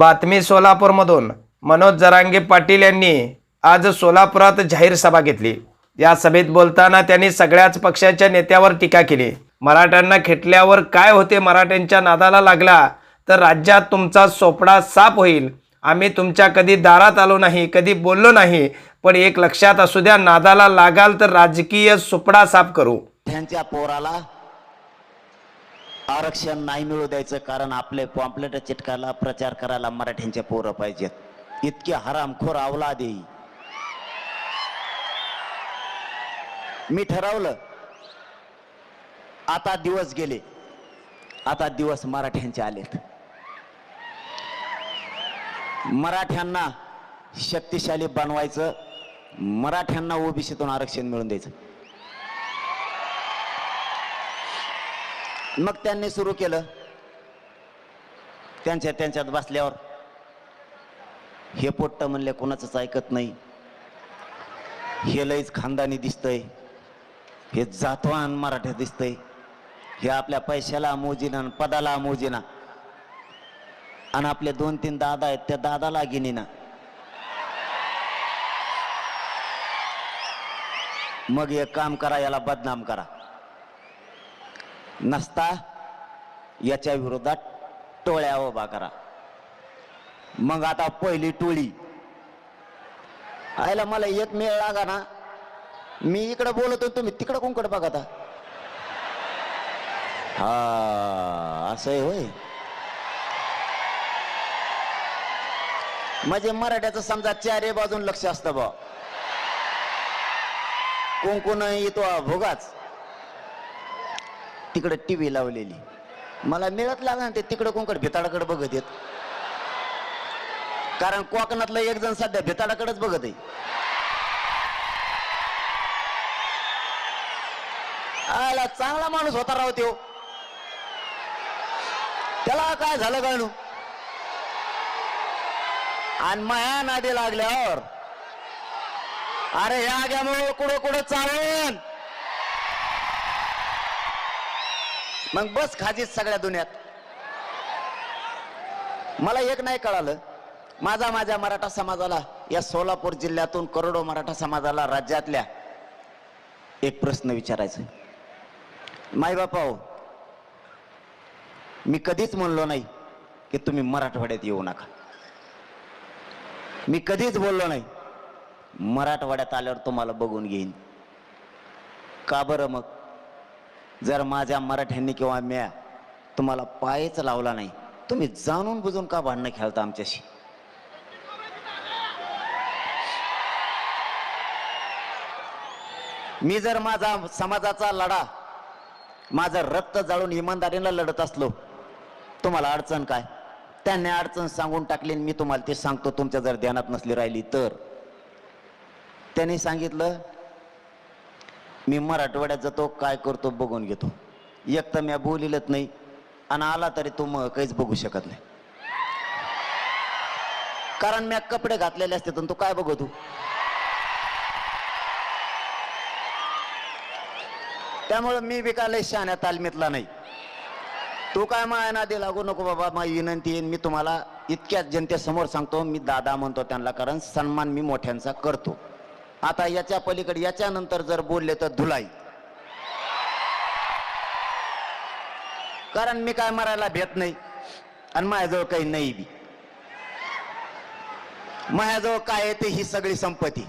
बातमी सोलापूरमधून. मनोज जरांगे पाटील यांनी आज सोलापुरात जाहीर सभा घेतली. या सभेत बोलताना त्यांनी सगळ्याच पक्षाच्या नेत्यावर टीका केली. मराठ्यांना खेटल्यावर काय होते मराठ्यांच्या नादाला लागला तर राज्यात तुमचा सोपडा साफ होईल. आम्ही तुमच्या कधी दारात आलो नाही कधी बोललो नाही पण एक लक्षात असू द्या नादाला लागाल तर राजकीय सुपडा साफ करू. त्यांच्या पोराला आरक्षण नाही मिळू द्यायचं कारण आपले पॉम्पलेट चिटकायला प्रचार करायला मराठ्यांचे पोरं पाहिजेत. इतके हरामखोर आवला देई मी ठरवलं आता दिवस गेले आता दिवस मराठ्यांचे आलेत. मराठ्यांना शक्तिशाली बनवायचं मराठ्यांना ओबीसीतून आरक्षण मिळून द्यायचं. मग त्यांनी सुरू केलं. त्यांच्या त्यांच्यात बसल्यावर हे पोट्ट म्हणले कोणाचंच ऐकत नाही. हे लईच खानदानी दिसतंय. हे जातवान मराठा दिसतंय. हे आपल्या पैशाला मोजीना आणि पदाला मोजीना. आणि आपले दोन तीन दादा आहेत त्या दादाला गिनीना. मग एक काम करा याला बदनाम करा. नसता याच्या विरोधात टोळ्या उभा करा. मग आता पहिली टोळी. आयला मला एक मेळ लागा ना. मी इकडे बोलतो तुम्ही तिकडे कोणकडे बघा आता हा असं आहे होय. म्हणजे मराठ्याचं समजा चारे बाजून लक्ष असतं बा कोण येतो भोगाच. तिकडे टीव्ही लावलेली. मला मिळत लागला ना ते तिकडं कोणकड भिताडाकडे बघत येत. कारण कोकणातला एक जण सध्या भिताडाकडेच बघत आहे. आला चांगला माणूस होता राव तो त्याला काय झालं गाणू आणि माया नादी लागल्यावर अरे ह्या आग्यामुळे कुठं कुठं चालून मग बस खाजीत सगळ्या दुनियात. मला एक नाही कळालं. माझा माझ्या मराठा समाजाला या सोलापूर जिल्ह्यातून करोडो मराठा समाजाला राज्यातल्या एक प्रश्न विचारायचा. माय बापा हो मी कधीच म्हणलो नाही की तुम्ही मराठवाड्यात येऊ नका. मी कधीच बोललो नाही मराठवाड्यात आल्यावर तुम्हाला बघून घेईन. का बरं मग? जर माझ्या मराठ्यांनी किंवा म्या तुम्हाला पायच लावला नाही तुम्ही जाणून बुजून का भांडणं खेळता आमच्याशी? मी जर माझा समाजाचा लढा माझं रक्त जाळून इमानदारीनं लढत असलो तुम्हाला अडचण काय? त्यांनी अडचण सांगून टाकली आणि मी तुम्हाला ते सांगतो तुमच्या जर ध्यानात नसली राहिली तर. त्यांनी सांगितलं मी मराठवाड्यात जातो काय करतो बघून घेतो. एक तर मी बोलिलत नाही आणि आला तरी तू मग काहीच बघू शकत नाही. कारण मी कपडे घातलेले असते तर तू काय बघतो? त्यामुळं मी बी काय शहाण्या तालमीतला नाही. तू काय माया नादी लागू नको बाबा माझी विनंती येईन मी तुम्हाला इतक्याच जनतेसमोर सांगतो मी दादा म्हणतो त्यांना कारण सन्मान मी मोठ्यांचा करतो. आता याच्या पलीकडे याच्यानंतर जर बोलले तर धुलाई. कारण मी काय मरायला भेट नाही आणि माझ्याजवळ काही नाही बी. माझ्याजवळ काय आहे ते ही सगळी संपत्ती.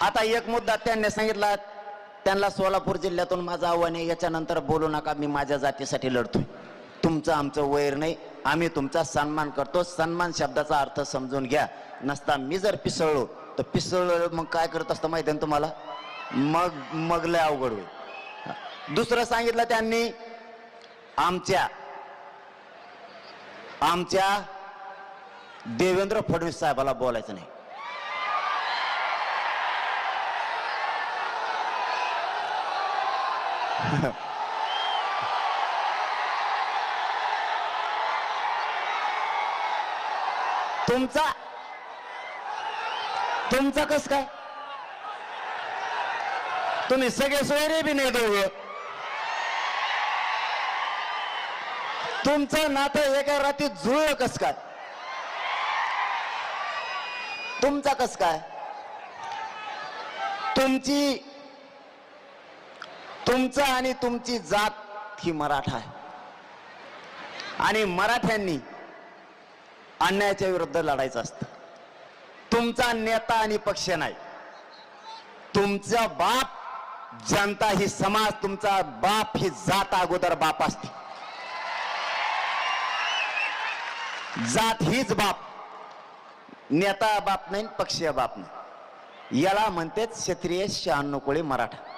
आता एक मुद्दा त्यांनी सांगितला त्यांना सोलापूर जिल्ह्यातून माझं आव्हान आहे याच्यानंतर बोलू नका मी माझ्या जातीसाठी लढतोय. तुमचं आमचं वैर नाही आम्ही तुमचा सन्मान करतो. सन्मान शब्दाचा अर्थ समजून घ्या. नसता मी जर पिसळलो तर पिसळलो मग काय करत असतं माहिती आहे तुम्हाला? मग मग लय अवघड होईल. दुसरं सांगितलं त्यांनी आमच्या आमच्या देवेंद्र फडणवीस साहेबाला बोलायचं नाही. तुमचा तुमचा कस काय? तुम्ही सगळे सोयरे बी नाही देऊ तुमचं नातं एका रात्री जुळ कस काय? तुमचा कस काय? तुमची तुमचं आणि तुमची जात ही मराठा आहे. आणि मराठ्यांनी अन्यायाच्या विरुद्ध लढायचं असतं. तुमचा नेता आणि पक्ष नाही. तुमचा बाप जनता ही समाज तुमचा बाप ही जात अगोदर बाप असते. जात हीच बाप. नेता बाप नाही पक्षीय बाप नाही. याला म्हणतेच क्षत्रिय शहाण्णव कोळी मराठा.